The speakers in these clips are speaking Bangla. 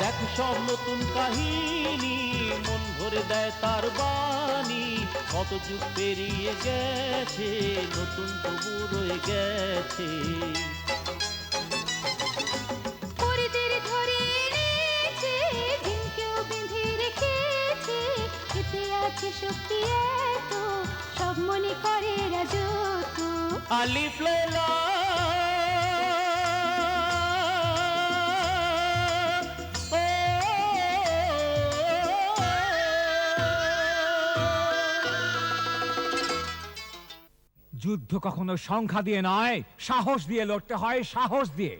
দেখো সব নতুন কাহিনী মন ভরে দেয় তার বাণী। কত যুগ পেরিয়ে গেছে নতুন তবু রয়ে গেছে। আছে শক্তি এত সব মনে করে রাজত্ব। আলিফ লাইলা যুদ্ধ কখনো সংখ্যা দিয়ে নয় সাহস দিয়ে লড়তে হয় সাহস দিয়ে।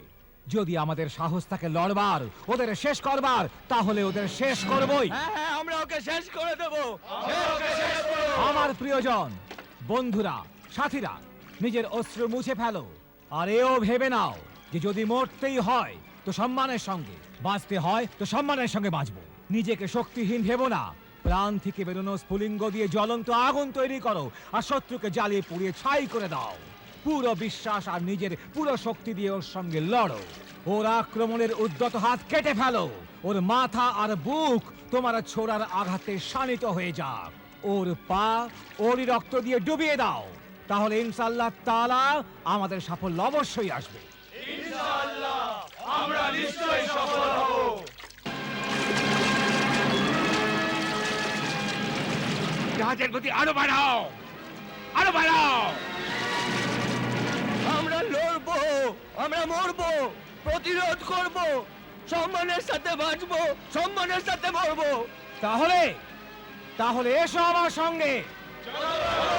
যদি আমাদের সাহস থাকে লড়বার ওদের শেষ করবার তাহলে ওদের শেষ করবই। আমরা ওকে শেষ করে দেবো। আমার প্রিয়জন বন্ধুরা সাথীরা নিজের অস্ত্র মুছে ফেলো আর এও ভেবে নাও যে যদি মরতেই হয় তো সম্মানের সঙ্গে বাঁচতে হয় তো সম্মানের সঙ্গে বাঁচবো। নিজেকে শক্তিহীন ভেবো না। প্রাণ থেকে বেরোনো স্ফুলিঙ্গ দিয়ে জ্বলন্ত আগুন তৈরি করো আর শত্রুকে জ্বালিয়ে পুড়িয়ে ছাই করে দাও। পুরো বিশ্বাস আর নিজের পুরো শক্তি দিয়ে ওর সঙ্গে লড়ো। ওর আক্রমণের উদ্যত হাত কেটে ফেলো। ওর মাথা আর বুক তোমার ছোড়ার আঘাতে শানিত হয়ে যাক। ওর পা, ওরই রক্ত দিয়ে ডুবিয়ে দাও। তাহলে ইনশাল্লাহ তালা আমাদের সাফল্য অবশ্যই আসবে। জাহাজের গতি আরও বাড়াও। আরও বাড়াও। আমরা লড়বো আমরা মরবো প্রতিরোধ করব সম্মানের সাথে বাঁচবো সম্মানের সাথে মরবো। তাহলে তাহলে এসো আমার সঙ্গে। আরও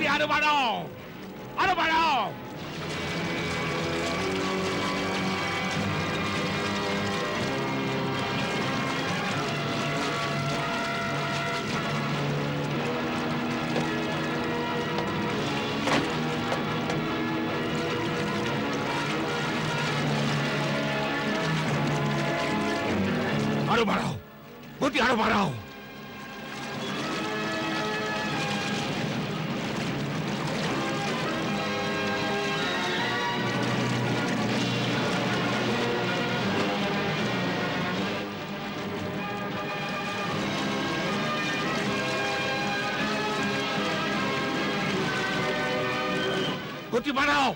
গতি আরও বাড়াও আরও বাড়াও আরও বাড়াও গতি আরও বাড়াও গতি বাড়াও।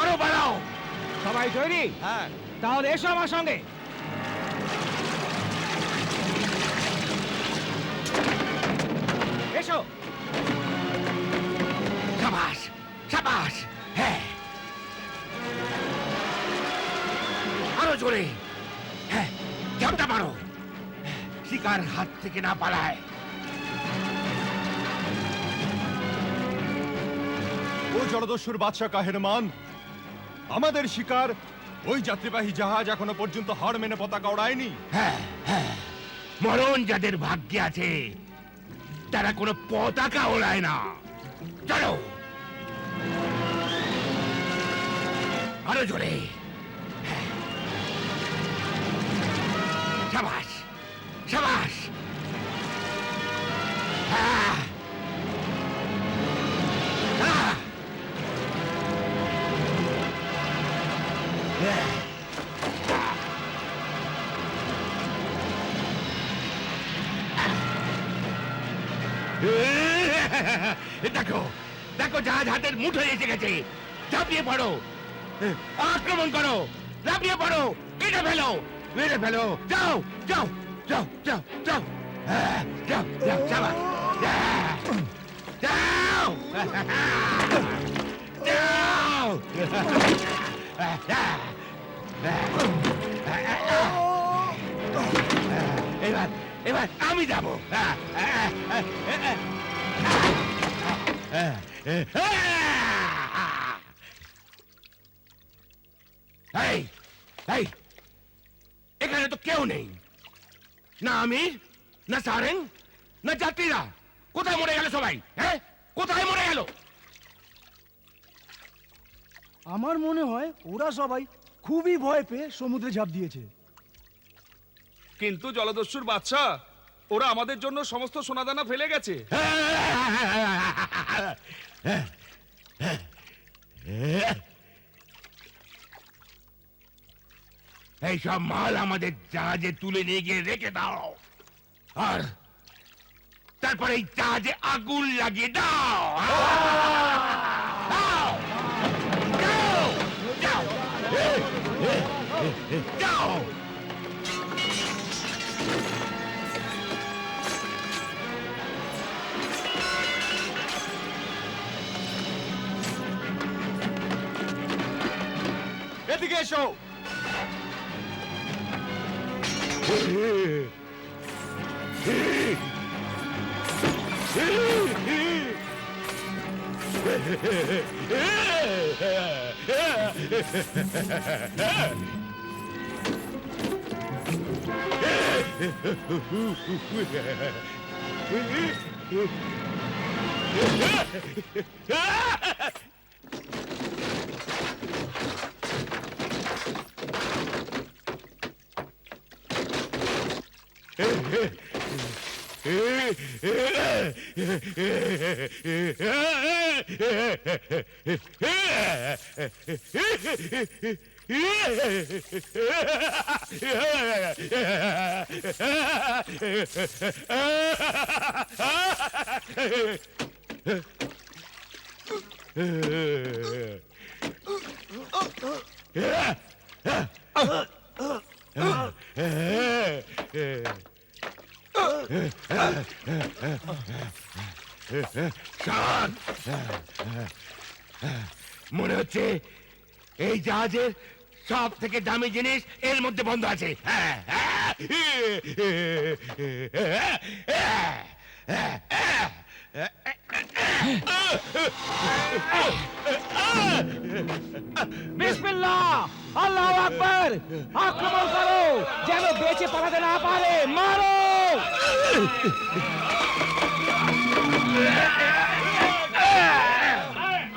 আরও বাড়াও। সবাই তৈরি? হ্যাঁ। তাহলে এসো আমার সঙ্গে। এসো। সাবাস সাবাস হ্যাঁ। আরও জোরে। হ্যাঁ ঝাপটা মারো। শিকার হাত থেকে না পালায়। ও জলদস্যুর বাদশা কাহেরমান, আমাদের শিকার ওই যাত্রীবাহী জাহাজ এখনও পর্যন্ত হাড় মেনে পতাকা ওড়ায়নি। হ্যাঁ হ্যাঁ মরণ যাদের ভাগ্যে আছে, তারা কোনো পতাকা ওড়ায় না। চলো। আরও জোরে। হ্যাঁ। সাবাস সাবাস। মুঠোয় এসে গেছে। ঝাঁপিয়ে পড়ো। আক্রমণ করো। লাফিয়ে পড়ো। কেটে ফেলো। মেরে ফেলো। যাও যাও যাও যাও যাও। হ্যাঁ, যাও যাও যাও যাও। যাও। এবার এবার আমি যাব। এই এই এখানে তো কেউ নেই না আমির না সারেন না যাত্রীরা কোথায় মরে গেল সবাই হ্যাঁ কোথায় মরে গেল আমার মনে হয় ওরা সবাই খুবই ভয় পেয়ে সমুদ্রে ঝাঁপ দিয়েছে কিন্তু জলদস্যুর বাচ্চা ওরা আমাদের জন্য সমস্ত সোনাদানা ফেলে গেছে এই সব মাল আমাদের জাহাজে তুলে নিয়ে গিয়ে রেখে দাও আর তারপরে এই জাহাজে আগুন লাগিয়ে দাও দাও! যাও! যাও! যাও! এদিকে Yeah! শান! মনে হচ্ছে এই জাহাজের সব থেকে দামি জিনিস এর মধ্যে বন্ধ আছে বিসমিল্লাহ আল্লাহ আকবার। আক্রমণ করো যেন বেঁচে পালাতে না পারে। মারো।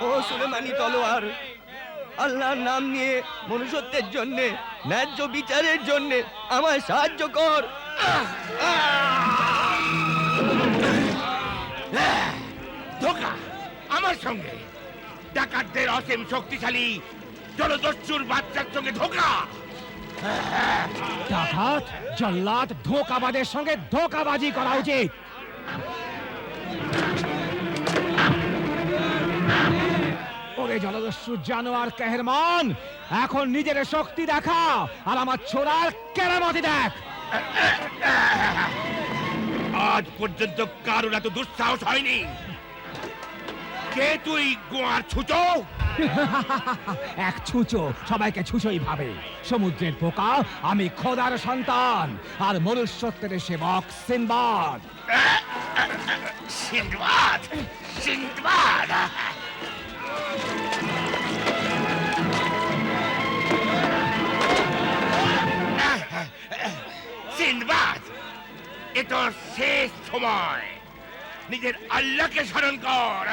ও সুলেমানি তলোয়ার আল্লাহর নাম নিয়ে মনুষ্যত্বের জন্যে ন্যায্য বিচারের জন্যে আমায় সাহায্য কর। ধোকা আমার সঙ্গে। ডাকাতদের অসীম শক্তিশালী জলদস্যুর বাচ্চার সঙ্গে ধোকা। ডাকাত জল্লাদ ধোকাবাদের সঙ্গে ধোকাবাজি করা উচিত। ওরে জলদস্যু জানোয়ার কেহেরমান এখন নিজের শক্তি দেখা আর আমার ছোড়ার কেরামতি দেখ। আজ পর্যন্ত কারোর এত দুঃসাহস হয়নি। কে তুই গোয়ার ছুচো? এক ছুঁচো সবাইকে ছুঁচোই ভাবে। সমুদ্রের পোকা, আমি খোদার সন্তান, আর মনুষ্যত্বের সেবক সিনবাদ। সিন্ধবাদ সিন্ধবাদ সিন্ধবাদ এ তো শেষ সময়। নিজের আল্লাহকে স্মরণ কর।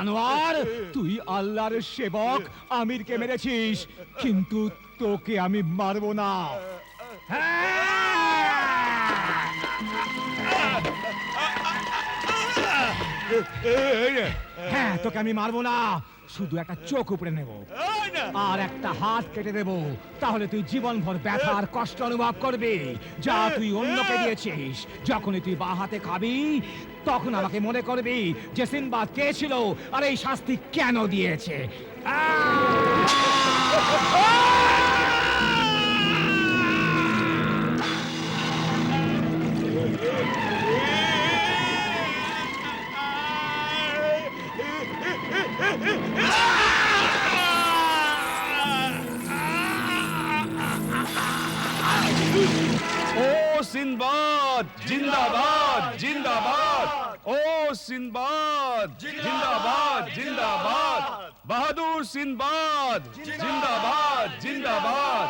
জানোয়ার তুই আল্লাহর সেবক আমিরকে মেরেছিস কিন্তু তোকে আমি মারব না। হ্যাঁ। তোকে আমি মারবো না। শুধু একটা চোখ উপরে নেব। আর একটা হাত কেটে দেব। তাহলে তুই জীবনভর ব্যথা আর কষ্ট অনুভব করবি। যা তুই অন্যকে দিয়েছিস যখনই তুই বা হাতে খাবি তখন আমাকে মনে করবি যে সিনবাদ কে ছিল আর এই শাস্তি কেন দিয়েছে। ও সিনবাদ জিন্দাবাদ জিন্দাবাদ। ও সিনবাদ, জিন্দাবাদ জিন্দাবাদ। বাহাদুর সিনবাদ, জিন্দাবাদ জিন্দাবাদ।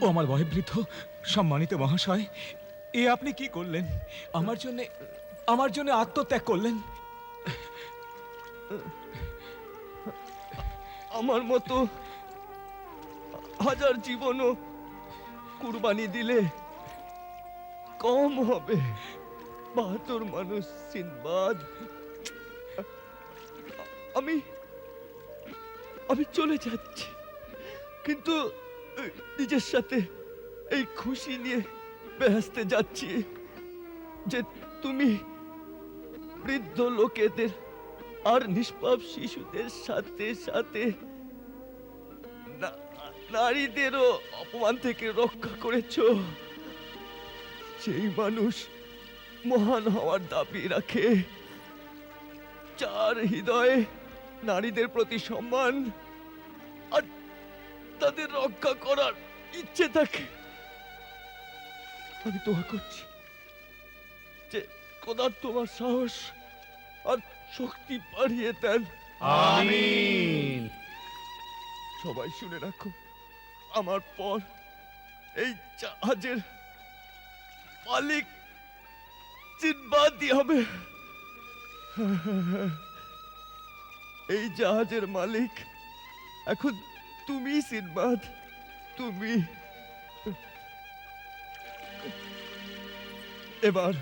ও আমার ভয় বৃদ্ধ সম্মানিত মহাশয়, এ আপনি কি করলেন? আমার জন্য আমার জন্য আত্মত্যাগ করলেন? আমার মতো হাজার জীবনও কুরবানি দিলে কম হবে। বাহাত্তর মানুষ সিনবাদ। আমি আমি চলে যাচ্ছি। কিন্তু নিজের সাথে এই খুশি নিয়ে ব্যস্তে যাচ্ছি যে তুমি বৃদ্ধ লোকেদের আর নিষ্পাপ শিশুদের সাথে সাথে নারীদেরও অপমান থেকে রক্ষা করেছ। সেই মানুষ মহান হওয়ার দাবি রাখে চার হৃদয়ে নারীদের প্রতি সম্মান আর তাদের রক্ষা করার ইচ্ছে থাকে, আমি দোয়া করছি যে খোদা তোমার সাহস আর শক্তি বাড়িয়ে দেন। আমিন। সবাই শুনে রাখো আমার পর এই জাহাজের মালিক চিনবাদি হবে। এই জাহাজের মালিক এখন তুমি সিনবাদ তুমি এবার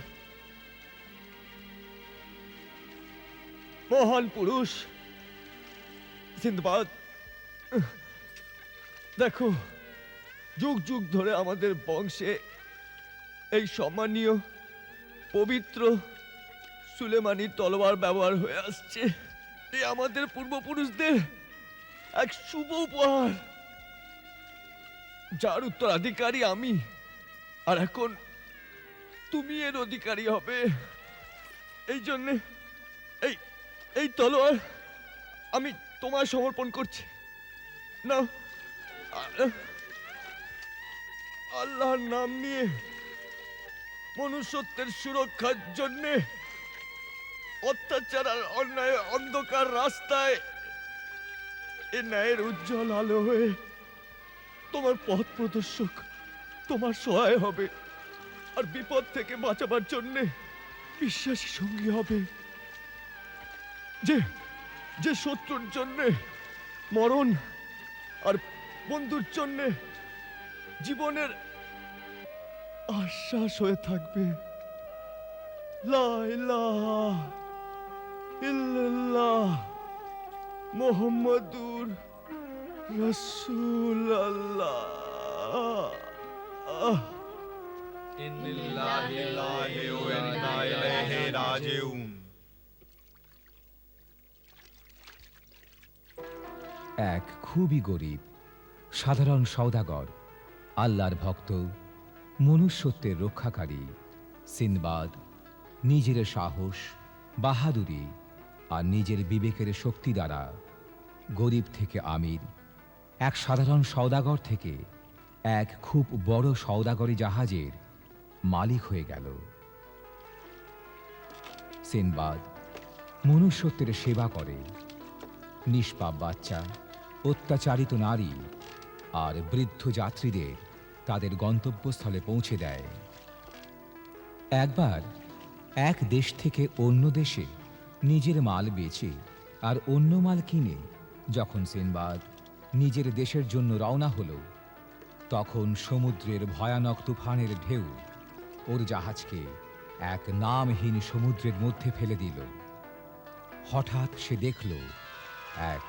মহান পুরুষ। সিন্দবাদ। দেখো, যুগ যুগ ধরে আমাদের বংশে এই সম্মানীয়, পবিত্র সুলেমানি তলোয়ার ব্যবহার হয়ে আসছে। এই আমাদের পূর্বপুরুষদের এক শুভ উপহার। যার উত্তরাধিকারী আমি, আর এখন তুমি এর অধিকারী হবে। এই জন্যে এই এই তলোয়ার আমি তোমায় সমর্পণ করছি। না আল্লাহর নাম নিয়ে মনুষ্যত্বের সুরক্ষার জন্যে অত্যাচার আর অন্যায় অন্ধকার রাস্তায় এ ন্যায়ের উজ্জ্বল আলো হয়ে তোমার পথ প্রদর্শক, তোমার সহায় হবে। আর বিপদ থেকে বাঁচাবার জন্যে বিশ্বাসী সঙ্গী হবে। যে যে শত্রুর জন্যে, মরণ আর বন্ধুর জন্যে জীবনের আশ্বাস হয়ে থাকবে। লা ইলাহা ইল্লাল্লাহ এক খুবই গরিব, সাধারণ সওদাগর, আল্লাহর ভক্ত, মনুষ্যত্বের রক্ষাকারী, সিনবাদ, নিজের সাহস, বাহাদুরি আর নিজের বিবেকের শক্তি দ্বারা গরিব থেকে আমির, এক সাধারণ সওদাগর থেকে এক খুব বড় সওদাগরি জাহাজের মালিক হয়ে গেল। সিনবাদ মনুষ্যত্বের সেবা করে, নিষ্পাপ বাচ্চা অত্যাচারিত নারী আর বৃদ্ধ যাত্রীদের তাদের গন্তব্যস্থলে পৌঁছে দেয়। একবার এক দেশ থেকে অন্য দেশে নিজের মাল বেচে আর অন্য মাল কিনে যখন সিনবাদ নিজের দেশের জন্য রওনা হলো, তখন সমুদ্রের ভয়ানক তুফানের ঢেউ ওর জাহাজকে এক নামহীন সমুদ্রের মধ্যে ফেলে দিল। হঠাৎ সে দেখল এক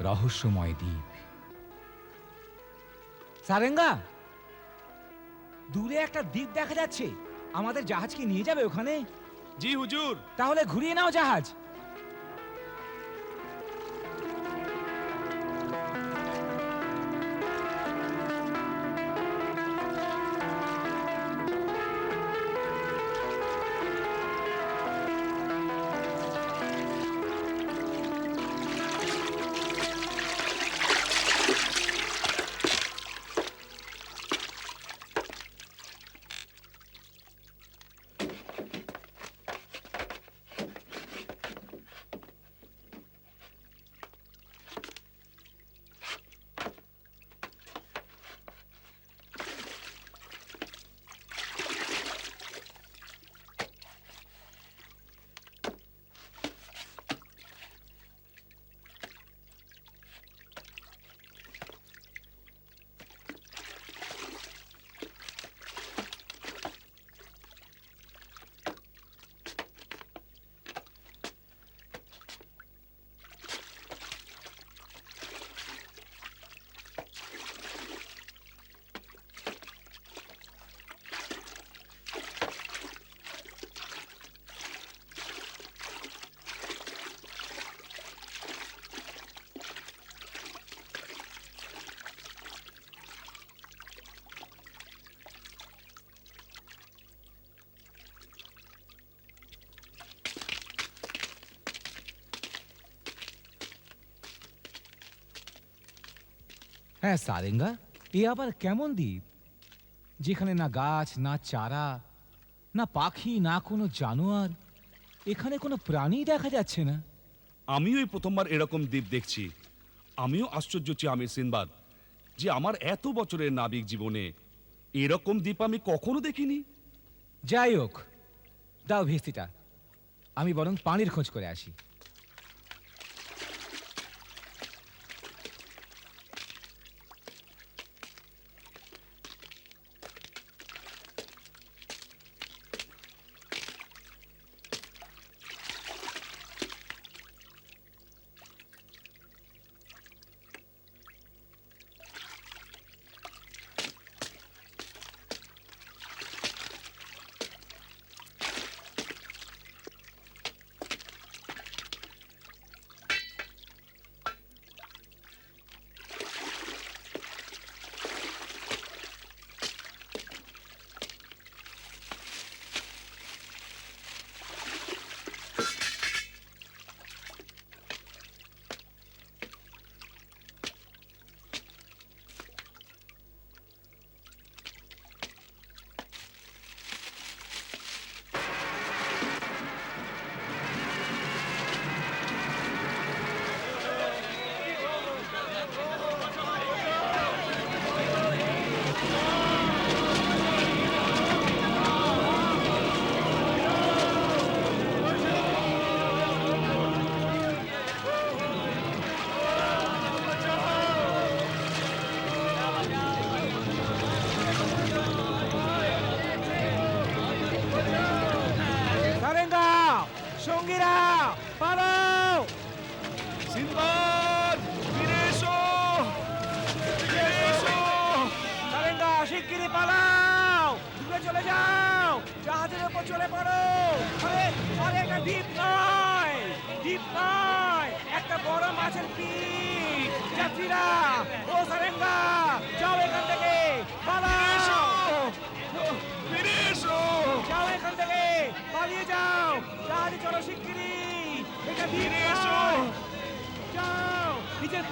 রহস্যময় দ্বীপ। সারেঙ্গা দূরে একটা দ্বীপ দেখা যাচ্ছে। আমাদের জাহাজ কি নিয়ে যাবে ওখানে? জি হুজুর। তাহলে ঘুরিয়ে নাও জাহাজ। হ্যাঁ সারেঙ্গা এ আবার কেমন দ্বীপ? যেখানে না গাছ না চারা না পাখি না কোনো জানোয়ার এখানে কোনো প্রাণী দেখা যাচ্ছে না। আমিও এই প্রথমবার এরকম দ্বীপ দেখছি। আমিও আশ্চর্য হচ্ছি আমির সিনবাদ যে আমার এত বছরের নাবিক জীবনে এরকম দ্বীপ আমি কখনো দেখিনি। যাই হোক দাও ভেস্তিটা আমি বরং পানির খোঁজ করে আসি।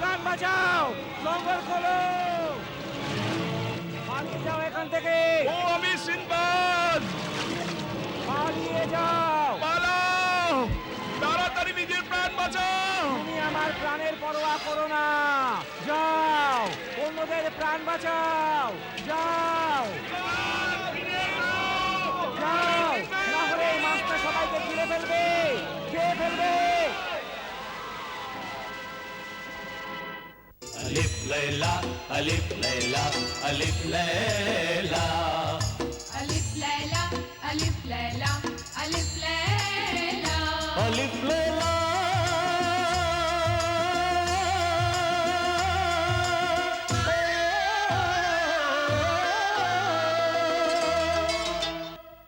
প্রাণ বাঁচাও জঙ্গল খোলো। পালিয়ে যাও এখান থেকে। ও আমি সিনবাদ। পালিয়ে যাও। পালাও। তাড়াতাড়ি নিজের প্রাণ বাঁচাও। তুমি আমার প্রাণের পরোয়া করো না। যাও অন্য ওদের প্রাণ বাঁচাও। যাও। Layla, Alif Layla, Alif Layla.